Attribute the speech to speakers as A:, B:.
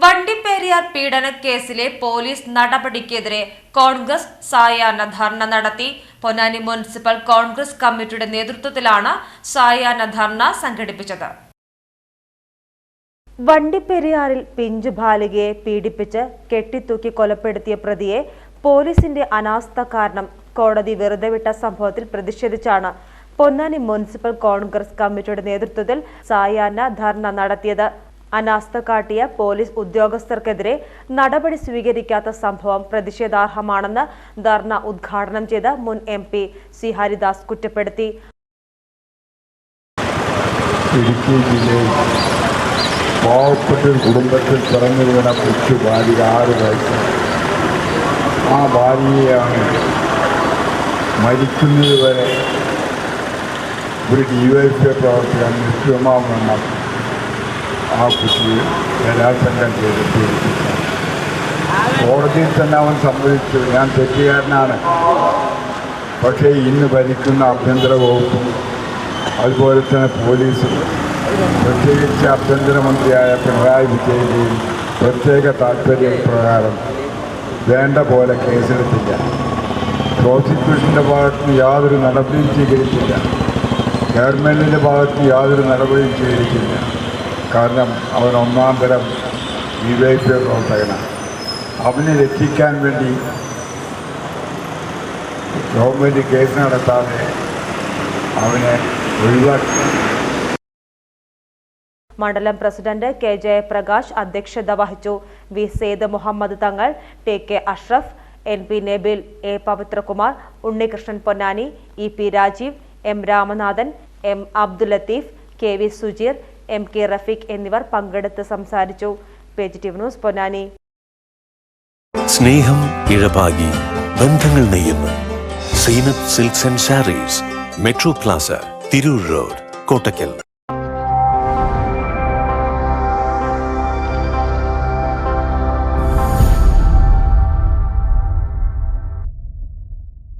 A: വണ്ടിപ്പേരിയാർ പീഡനക്കേസിലെ police നടപടിക്കെതിരെ കോൺഗ്രസ് സായാഹ്ന ധർണ നടത്തി. പൊന്നാനി മുനിസിപ്പൽ കോൺഗ്രസ് കമ്മിറ്റിയുടെ നേതൃത്വത്തിലാണ് സായാഹ്ന ധർണ സംഘടിപ്പിച്ചത്.
B: വണ്ടിപ്പെരിയാറിൽ പിഞ്ചു ബാലികയെ പീഡിപ്പിച്ച് കെട്ടിത്തൂക്കി കൊലപ്പെടുത്തിയ പ്രതിയെ പോലീസിന്റെ അനാസ്ഥ കാരണം കോടതി വെറുതെ വിട്ട സംഭവത്തിൽ പ്രതിഷേധിച്ചാണ് പൊന്നാനി മുനിസിപ്പൽ കോൺഗ്രസ് കമ്മിറ്റിയുടെ നേതൃത്വത്തിൽ സായാഹ്ന ധർണ നടത്തിയത്. അനാസ്ഥ കാട്ടിയ പോലീസ് ഉദ്യോഗസ്ഥർക്കെതിരെ നടപടി സ്വീകരിക്കാത്ത സംഭവം പ്രതിഷേധാർഹമാണെന്ന് ധർണ ഉദ്ഘാടനം ചെയ്ത മുൻ എം പി സി ഹരിദാസ് കുറ്റപ്പെടുത്തി.
C: ജില്ലയിൽ പാവപ്പെട്ട ഒരു കുടുംബത്തിൽ പിറന്നു വീണ മരിക്കുന്നത് വരെ ഡിവൈഎഫ്ഐ പ്രവർത്തകൻ നിത്യമാവണ്ണം ആ കുട്ടിയെ ബലാത്സംഗം ചെയ്തിട്ട് കോടതിയിൽ തന്നെ അവൻ സമ്മതിച്ചു. ഞാൻ തെറ്റുകാരനാണ്. പക്ഷേ ഇന്ന് ഭരിക്കുന്ന ആഭ്യന്തര വകുപ്പും അതുപോലെ തന്നെ പോലീസും പ്രത്യേകിച്ച് ആഭ്യന്തരമന്ത്രിയായ പിണറായി വിജയന്റെയും പ്രത്യേക താല്പര്യപ്രകാരം വേണ്ട പോലെ കേസെടുത്തില്ല. പ്രോസിക്യൂഷന്റെ ഭാഗത്ത് യാതൊരു നടപടിയും സ്വീകരിച്ചില്ല. ഗവൺമെന്റിന്റെ ഭാഗത്ത് യാതൊരു നടപടിയും സ്വീകരിച്ചില്ല. കാരണം അവൻ ഒന്നാം തരം വിവേക പ്രവർത്തകനാണ് അവനെ രക്ഷിക്കാൻ വേണ്ടി ഗവൺമെന്റ് കേസ് നടത്താതെ അവനെ ഒഴിവാക്കി.
B: മണ്ഡലം പ്രസിഡന്റ് കെ ജയപ്രകാശ് അധ്യക്ഷത വഹിച്ചു. V Sayed Muhammad Thangal T K Ashraf N P Nabil A Pavithrakumar Unnikrishnan Ponnani E P Rajeev M Ramanathan M Abdul Latheef K V Sujeer M K Rafeeq എന്നിവർ പങ്കെടുത്ത് സംസാരിച്ചു. News Ponnani.
D: സ്നേഹം ഇഴപാകി ബന്ധങ്ങൾ നെയ്യുന്നു Zeenath silks and sarees metro plaza Tirur road Kottakkal.